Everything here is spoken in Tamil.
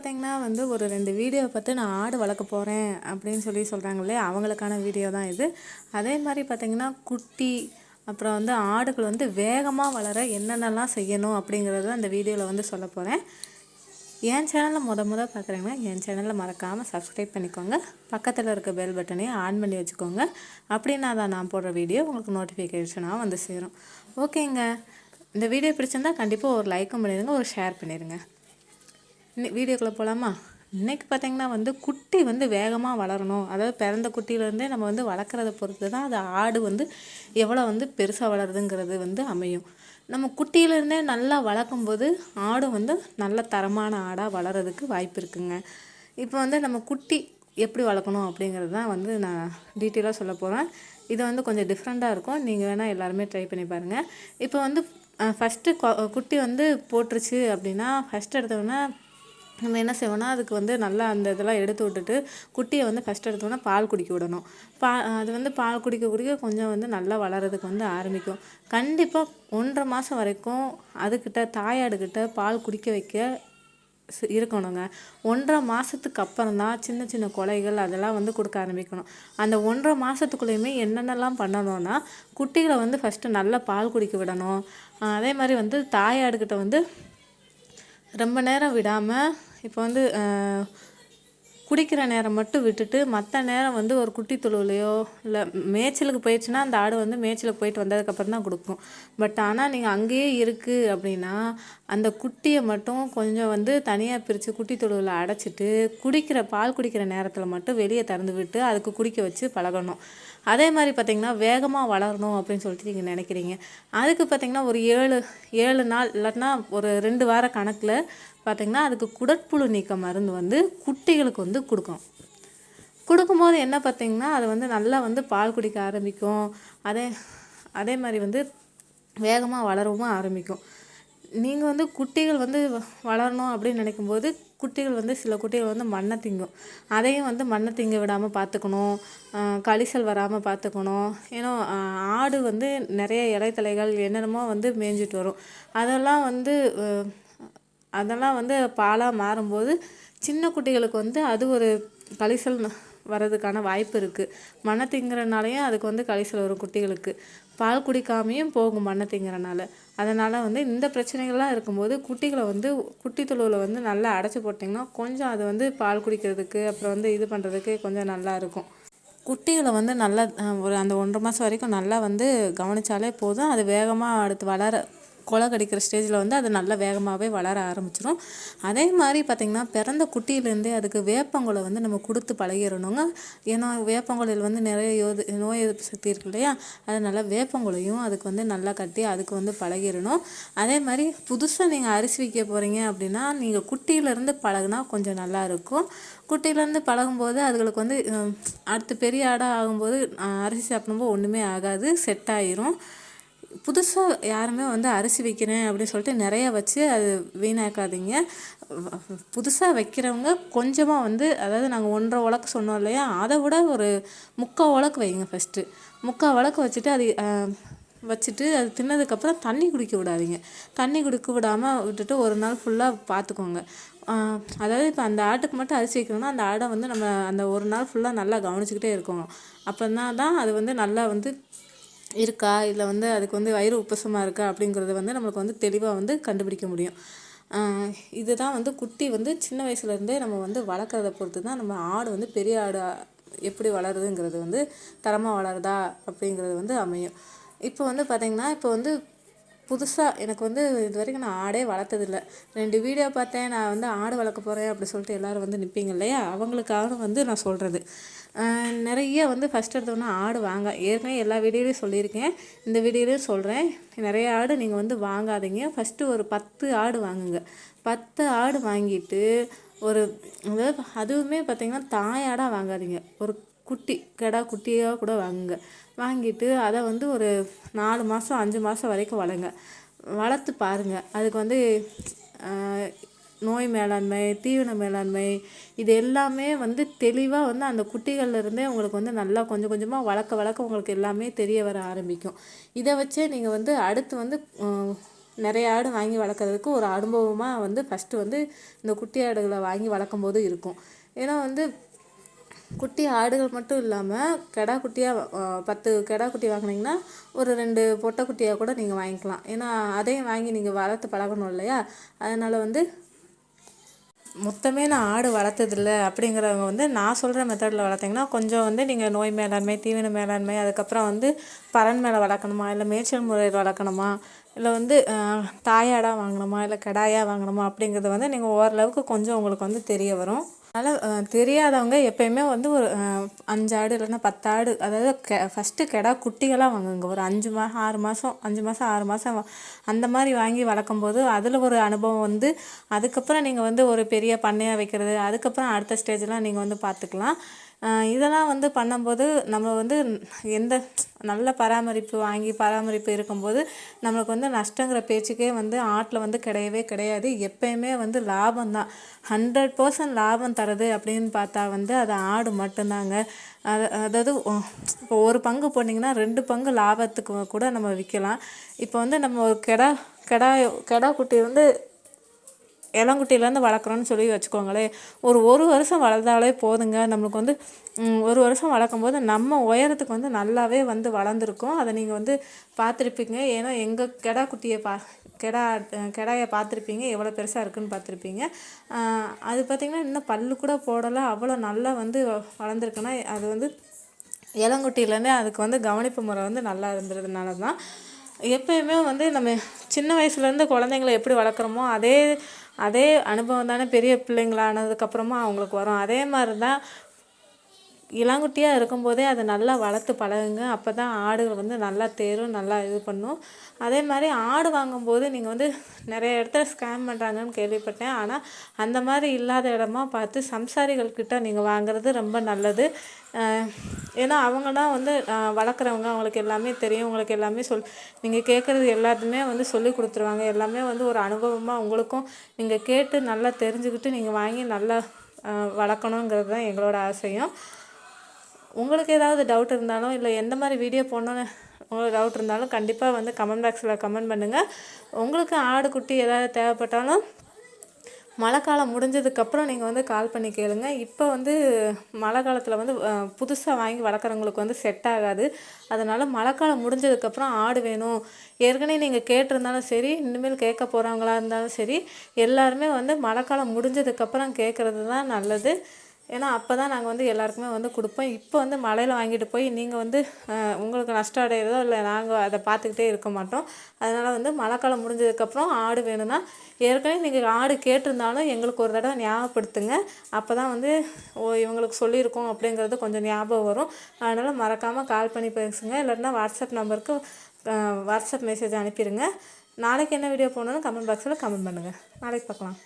பார்த்தீங்கன்னா வந்து ஒரு ரெண்டு வீடியோ பார்த்து நான் ஆடு வளர்க்க போகிறேன் அப்படின்னு சொல்லி சொல்கிறாங்க இல்லையா? அவங்களுக்கான வீடியோ தான் இது. அதே மாதிரி பார்த்திங்கன்னா குட்டி அப்புறம் வந்து ஆடுகள் வந்து வேகமாக வளர என்னென்னலாம் செய்யணும் அப்படிங்கிறத அந்த வீடியோவில் வந்து சொல்ல போகிறேன் என் சேனலில் முத முத பார்க்குறீங்கன்னா என் சேனலில் மறக்காமல் சப்ஸ்கிரைப் பண்ணிக்கோங்க. பக்கத்தில் இருக்க பெல் பட்டனையும் ஆன் பண்ணி வச்சுக்கோங்க. அப்படின்னா தான் நான் போடுற வீடியோ உங்களுக்கு நோட்டிஃபிகேஷனாக வந்து சேரும். ஓகேங்க. இந்த வீடியோ பிடிச்சிருந்தால் கண்டிப்பாக ஒரு லைக்கும் பண்ணிடுங்க ஒரு ஷேர் பண்ணிடுங்க. வீடியோக்குள்ளே போகலாமா இன்றைக்கி பார்த்தீங்கன்னா வந்து குட்டி வந்து வேகமாக வளரணும். அதாவது பிறந்த குட்டியிலேருந்தே நம்ம வந்து வளர்க்குறத பொறுத்து தான் அது ஆடு வந்து எவ்வளோ வந்து பெருசாக வளருதுங்கிறது வந்து அமையும். நம்ம குட்டியிலேருந்தே நல்லா வளர்க்கும்போது ஆடு வந்து நல்ல தரமான ஆடாக வளர்கிறதுக்கு வாய்ப்பு இருக்குங்க. இப்போ வந்து நம்ம குட்டி எப்படி வளர்க்கணும் அப்படிங்கிறது தான் வந்து நான் டீட்டெயிலாக சொல்ல போகிறேன் இது வந்து கொஞ்சம் டிஃப்ரெண்ட்டாக இருக்கும். நீங்கள் வேணால் எல்லாருமே ட்ரை பண்ணி பாருங்கள் இப்போ வந்து ஃபஸ்ட்டு குட்டி வந்து போட்டுருச்சு அப்படின்னா ஃபஸ்ட் எடுத்தோன்னா நம்ம என்ன செய்வோம்னா அதுக்கு வந்து நல்லா அந்த இதெல்லாம் எடுத்து விட்டுட்டு குட்டியை வந்து ஃபஸ்ட் எடுத்தோன்னா பால் குடிக்க விடணும். பா அது வந்து பால் குடிக்க குடிக்க கொஞ்சம் வந்து நல்லா வளர்கிறதுக்கு வந்து ஆரம்பிக்கும். கண்டிப்பாக ஒன்றரை மாதம் வரைக்கும் அதுக்கிட்ட தாயாடுக்கிட்ட பால் குடிக்க வைக்க இருக்கணுங்க. ஒன்றரை மாதத்துக்கு அப்புறம் தான் சின்ன சின்ன கொலைகள் அதெல்லாம் வந்து கொடுக்க ஆரம்பிக்கணும். அந்த ஒன்றரை மாதத்துக்குள்ளேயுமே என்னென்னலாம் பண்ணணும்னா குட்டிகளை வந்து ஃபஸ்ட்டு நல்லா பால் குடிக்க விடணும். அதே மாதிரி வந்து தாயாடுக்கிட்ட வந்து ரொம்ப நேரம் விடாமல் இப்போ வந்து குடிக்கிற நேரம் மட்டும் விட்டுட்டு மற்ற நேரம் வந்து ஒரு குட்டி தொழுவிலையோ இல்லை மேய்ச்சலுக்கு போயிடுச்சுன்னா அந்த ஆடு வந்து மேய்ச்சலுக்கு போயிட்டு வந்ததுக்கப்புறம் தான் கொடுக்கும். பட் ஆனால் நீங்கள் அங்கேயே இருக்குது அப்படின்னா அந்த குட்டியை மட்டும் கொஞ்சம் வந்து தனியாக பிரித்து குட்டி தொழுவில் அடைச்சிட்டு குடிக்கிற பால் குடிக்கிற நேரத்தில் மட்டும் வெளியே திறந்து விட்டு அதுக்கு குடிக்க வச்சு பழகணும். அதே மாதிரி பார்த்திங்கன்னா வேகமாக வளரணும் அப்படின்னு சொல்லிட்டு நீங்கள் நினைக்கிறீங்க. அதுக்கு பார்த்திங்கன்னா ஒரு ஏழு ஏழு நாள் இல்லாட்டினா ஒரு ரெண்டு வார கணக்கில் பார்த்திங்கன்னா அதுக்கு குடற்புழு நீக்க மருந்து வந்து குட்டிகளுக்கு வந்து கொடுக்கும். கொடுக்கும்போது என்ன பார்த்திங்கன்னா அது வந்து நல்லா வந்து பால் குடிக்க ஆரம்பிக்கும். அதே அதே மாதிரி வந்து வேகமாக வளரவும் ஆரம்பிக்கும். நீங்கள் வந்து குட்டிகள் வந்து வளரணும் அப்படின்னு நினைக்கும்போது குட்டிகள் வந்து சில குட்டிகள் வந்து மண்ணை திங்கும். அதையும் வந்து மண்ணை திங்க விடாமல் பார்த்துக்கணும். கழிசல் வராமல் பார்த்துக்கணும். ஏன்னா ஆடு வந்து நிறைய இலைத்தலைகள் என்னென்னமோ வந்து மேய்ஞ்சிட்டு வரும். அதெல்லாம் வந்து அதெல்லாம் வந்து பாலாக மாறும்போது சின்ன குட்டிகளுக்கு வந்து அது ஒரு கழிசல் வர்றதுக்கான வாய்ப்பு இருக்குது மண்ணை திங்கிறனாலையும் அதுக்கு வந்து கழிசல் வரும் குட்டிகளுக்கு. பால் குடிக்காமையும் போகும் மண்ணை திங்கிறனால அதனால் வந்து இந்த பிரச்சனைகள்லாம் இருக்கும்போது குட்டிகளை வந்து குட்டி தொழுவில் வந்து நல்லா அடைச்சி போட்டிங்கன்னா கொஞ்சம் அது வந்து பால் குடிக்கிறதுக்கு அப்புறம் வந்து இது பண்ணுறதுக்கு கொஞ்சம் நல்லா இருக்கும். குட்டிகளை வந்து நல்லா ஒரு அந்த ஒன்றரை மாதம் வரைக்கும் நல்லா வந்து கவனித்தாலே போதும். அது வேகமாக அடுத்து வளர கொலை கடிக்கிற ஸ்டேஜில் வந்து அது நல்லா வேகமாகவே வளர ஆரம்பிச்சிடும் அதே மாதிரி பார்த்திங்கன்னா பிறந்த குட்டியிலேருந்தே அதுக்கு வேப்பங்குலை வந்து நம்ம கொடுத்து பழகிடணுங்க ஏன்னா வேப்பங்குலையில் வந்து நிறைய யோது நோய் எதிர்ப்பு சக்தி இருக்கு இல்லையா? அதனால் வேப்பங்குலையும் அதுக்கு வந்து நல்லா கட்டி அதுக்கு வந்து பழகிடணும் அதே மாதிரி புதுசாக நீங்கள் அரிசி வைக்க போகிறீங்க அப்படின்னா நீங்கள் குட்டியிலேருந்து பழகுனா கொஞ்சம் நல்லா இருக்கும். குட்டியிலேருந்து பழகும்போது அதுகளுக்கு வந்து அடுத்து பெரிய ஆடாக ஆகும்போது அரிசி சாப்பிடும்போது ஒன்றுமே ஆகாது செட் ஆயிரும். புதுசாக யாருமே வந்து அரிசி வைக்கிறேன் அப்படின்னு சொல்லிட்டு நிறைய வச்சு அது வீணாக்காதீங்க. புதுசாக வைக்கிறவங்க கொஞ்சமாக வந்து அதாவது நாங்கள் ஒன்றரை உலக்கு சொன்னோம் இல்லையா அதை விட ஒரு முக்கால் உலக்கு வைங்க ஃபஸ்ட்டு முக்கால் உலக்கு வச்சுட்டு அது வச்சுட்டு அது தின்னதுக்கப்புறம் தண்ணி குடிக்க விடாதீங்க. தண்ணி குடிக்க விடாமல் விட்டுட்டு ஒரு நாள் ஃபுல்லாக பார்த்துக்கோங்க அதாவது இப்போ அந்த ஆட்டுக்கு மட்டும் அரிசி வைக்கணும்னா அந்த ஆடை வந்து நம்ம அந்த ஒரு நாள் ஃபுல்லாக நல்லா கவனிச்சிக்கிட்டே இருக்கோம் அப்போ தான் அது வந்து நல்லா வந்து இருக்கா? இல்லை வந்து அதுக்கு வந்து வயிறு உப்பசமாக இருக்கா? அப்படிங்கிறத வந்து நம்மளுக்கு வந்து தெளிவாக வந்து கண்டுபிடிக்க முடியும். இதுதான் வந்து குட்டி வந்து சின்ன வயசுலேருந்தே நம்ம வந்து வளர்க்குறத பொறுத்து தான் நம்ம ஆடு வந்து பெரிய ஆடு எப்படி வளருதுங்கிறது வந்து தரமாக வளருதா அப்படிங்கிறது வந்து அமையும். இப்போ வந்து பார்த்திங்கன்னா இப்போ வந்து புதுசாக எனக்கு வந்து இது வரைக்கும் நான் ஆடே வளர்த்ததில்ல. ரெண்டு வீடியோ பார்த்தேன் நான் வந்து ஆடு வளர்க்க போகிறேன் அப்படி சொல்லிட்டு எல்லோரும் வந்து நிற்பீங்க இல்லையா? அவங்களுக்காக வந்து நான் சொல்கிறது நிறைய வந்து ஃபஸ்ட் எடுத்தோன்னே ஆடு வாங்க. ஏற்கனவே எல்லா வீடியோலையும் சொல்லியிருக்கேன். இந்த வீடியோலையும் சொல்கிறேன் நிறைய ஆடு நீங்கள் வந்து வாங்காதீங்க. ஃபஸ்ட்டு ஒரு பத்து ஆடு வாங்குங்க. பத்து ஆடு வாங்கிட்டு ஒரு அதாவது அதுவுமே பார்த்திங்கன்னா தாயாடாக வாங்காதீங்க. ஒரு குட்டி கிடா குட்டியாக கூட வாங்குங்க. வாங்கிட்டு அதை வந்து ஒரு நாலு மாதம் அஞ்சு மாதம் வரைக்கும் வளருங்க. வளர்த்து பாருங்கள் அதுக்கு வந்து நோய் மேலாண்மை தீவன மேலாண்மை இது எல்லாமே வந்து தெளிவாக வந்து அந்த குட்டிகள்லேருந்தே உங்களுக்கு வந்து நல்லா கொஞ்சம் கொஞ்சமாக வளர்க்க வளர்க்க உங்களுக்கு எல்லாமே தெரிய வர ஆரம்பிக்கும். இதை வச்சே நீங்கள் வந்து அடுத்து வந்து நிறைய ஆடு வாங்கி வளர்க்குறதுக்கு ஒரு அனுபவமாக வந்து ஃபஸ்ட்டு வந்து இந்த குட்டி ஆடுகளை வாங்கி வளர்க்கும் போது இருக்கும். ஏன்னா வந்து குட்டி ஆடுகள் மட்டும் இல்லாமல் கிடா குட்டியாக பத்து கிடா குட்டி வாங்கினீங்கன்னா ஒரு ரெண்டு பொட்டை குட்டியாக கூட நீங்கள் வாங்கிக்கலாம். ஏன்னா அதையும் வாங்கி நீங்கள் வளர்த்து பழகணும் இல்லையா? அதனால் வந்து மொத்தமே நான் ஆடு வளர்த்ததில்ல அப்படிங்கிறவங்க வந்து நான் சொல்கிற மெத்தடில் வளர்த்திங்கன்னா கொஞ்சம் வந்து நீங்கள் நோய் மேலாண்மை தீவன மேலாண்மை அதுக்கப்புறம் வந்து பறன் மேலே வளர்க்கணுமா இல்லை மேய்ச்சல் முறையில் வளர்க்கணுமா இல்லை வந்து தாயாடாக வாங்கணுமா இல்லை கிடாயாக வாங்கணுமா அப்படிங்கிறது வந்து நீங்கள் ஓரளவுக்கு கொஞ்சம் உங்களுக்கு வந்து தெரிய வரும். அதனால் தெரியாதவங்க எப்பயுமே வந்து ஒரு அஞ்சு ஆடு இல்லைன்னா பத்து ஆடு அதாவது கெ ஃபஸ்ட்டு கிடா குட்டிகளாக வாங்குங்க. ஒரு அஞ்சு மா ஆறு மாதம் அஞ்சு மாதம் ஆறு மாதம் அந்த மாதிரி வாங்கி வளர்க்கும் போது அதில் ஒரு அனுபவம் வந்து அதுக்கப்புறம் நீங்கள் வந்து ஒரு பெரிய பண்ணையாக வைக்கிறது அதுக்கப்புறம் அடுத்த ஸ்டேஜ்லாம் நீங்கள் வந்து பார்த்துக்கலாம் இதெல்லாம் வந்து பண்ணும்போது நம்ம வந்து எந்த நல்ல பராமரிப்பு வாங்கி பராமரிப்பு இருக்கும்போது நம்மளுக்கு வந்து நஷ்டங்கிற பேச்சுக்கே வந்து ஆட்டில் வந்து கிடையவே கிடையாது. எப்பயுமே வந்து லாபம் தான். ஹண்ட்ரட் பர்சன்ட் லாபம் தருது அப்படின்னு பார்த்தா வந்து அது ஆடு மட்டும்தாங்க. அது அதாவது இப்போ ஒரு பங்கு போட்டிங்கன்னா ரெண்டு பங்கு லாபத்துக்கு கூட நம்ம விற்கலாம். இப்போ வந்து நம்ம ஒரு கெடா கெடா கெடா குட்டி வந்து இளங்குட்டியிலேருந்து வளர்க்குறோன்னு சொல்லி வச்சுக்கோங்களேன். ஒரு ஒரு வருஷம் வளர்ந்தாலே போதுங்க. நம்மளுக்கு வந்து ஒரு வருஷம் வளர்க்கும் போது நம்ம உயரத்துக்கு வந்து நல்லாவே வந்து வளர்ந்துருக்கும். அதை நீங்கள் வந்து பார்த்துருப்பீங்க. ஏன்னா எங்கள் கெடா குட்டியை பா கெடா கெடாயை பார்த்துருப்பீங்க. எவ்வளோ பெருசாக இருக்குதுன்னு பார்த்துருப்பீங்க. அது பார்த்திங்கன்னா இன்னும் பல்லு கூட போடலை. அவ்வளோ நல்லா வந்து வளர்ந்துருக்குன்னா அது வந்து இளங்குட்டியிலேருந்தே அதுக்கு வந்து கவனிப்பு முறை வந்து நல்லா இருந்ததுனால தான். எப்பயுமே வந்து நம்ம சின்ன வயசுலேருந்து குழந்தைங்கள எப்படி வளர்க்குறோமோ அதே அதே அனுபவம் தானே பெரிய பிள்ளைங்களானதுக்கப்புறமா அவங்களுக்கு வரும். அதே மாதிரி தான் இளங்குட்டியாக இருக்கும்போதே அதை நல்லா வளர்த்து பழகுங்க. அப்போ தான் ஆடுகள் வந்து நல்லா தேரும் நல்லா இது பண்ணும். அதே மாதிரி ஆடு வாங்கும்போது நீங்கள் வந்து நிறைய இடத்துல ஸ்கேம் பண்ணுறாங்கன்னு கேள்விப்பட்டேன். ஆனால் அந்த மாதிரி இல்லாத இடமா பார்த்து சம்சாரிகள்கிட்ட நீங்கள் வாங்குறது ரொம்ப நல்லது. ஏன்னா அவங்க தான் வந்து வளர்க்குறவங்க அவங்களுக்கு எல்லாமே தெரியும். உங்களுக்கு எல்லாமே சொல் நீங்கள் கேட்குறது எல்லாத்துமே வந்து சொல்லி கொடுத்துருவாங்க. எல்லாமே வந்து ஒரு அனுபவமாக உங்களுக்கும் நீங்கள் கேட்டு நல்லா தெரிஞ்சுக்கிட்டு நீங்கள் வாங்கி நல்லா வளர்க்கணுங்கிறது தான் எங்களோட ஆசையும். உங்களுக்கு ஏதாவது டவுட் இருந்தாலும் இல்லை எந்த மாதிரி வீடியோ போடணுன்னு உங்களுக்கு டவுட் இருந்தாலும் கண்டிப்பாக வந்து கமெண்ட் பாக்ஸில் கமெண்ட் பண்ணுங்கள் உங்களுக்கு ஆடு குட்டி ஏதாவது தேவைப்பட்டாலும் மழை காலம் முடிஞ்சதுக்கப்புறம் நீங்கள் வந்து கால் பண்ணி கேளுங்க. இப்போ வந்து மழை காலத்தில் வந்து புதுசாக வாங்கி வளர்க்குறவங்களுக்கு வந்து செட் ஆகாது. அதனால் மழை காலம் முடிஞ்சதுக்கப்புறம் ஆடு வேணும். ஏற்கனவே நீங்கள் கேட்டிருந்தாலும் சரி இனிமேல் கேட்க போகிறவங்களா இருந்தாலும் சரி எல்லாருமே வந்து மழை காலம் முடிஞ்சதுக்கப்புறம் கேட்குறது தான் நல்லது. ஏன்னா அப்போ தான் நாங்கள் வந்து எல்லாருக்குமே வந்து கொடுப்போம். இப்போ வந்து மழையில் வாங்கிட்டு போய் நீங்கள் வந்து உங்களுக்கு நஷ்டம் அடையிறதோ இல்லை நாங்கள் அதை பார்த்துக்கிட்டே இருக்க மாட்டோம். அதனால் வந்து மழைக்காலம் முடிஞ்சதுக்கப்புறம் ஆடு வேணும்னா ஏற்கனவே நீங்கள் ஆடு கேட்டிருந்தாலும் எங்களுக்கு ஒரு தடவை ஞாபகப்படுத்துங்க. அப்போ தான் வந்து ஓ இவங்களுக்கு சொல்லியிருக்கோம் அப்படிங்கிறது கொஞ்சம் ஞாபகம் வரும். அதனால் மறக்காமல் கால் பண்ணி பேசுங்க. இல்லைன்னா வாட்ஸ்அப் நம்பருக்கு வாட்ஸ்அப் மெசேஜ் அனுப்பிடுங்க நாளைக்கு என்ன வீடியோ போடணும்னு கமெண்ட் பாக்ஸில் கமெண்ட் பண்ணுங்கள் நாளைக்கு பார்க்கலாம்.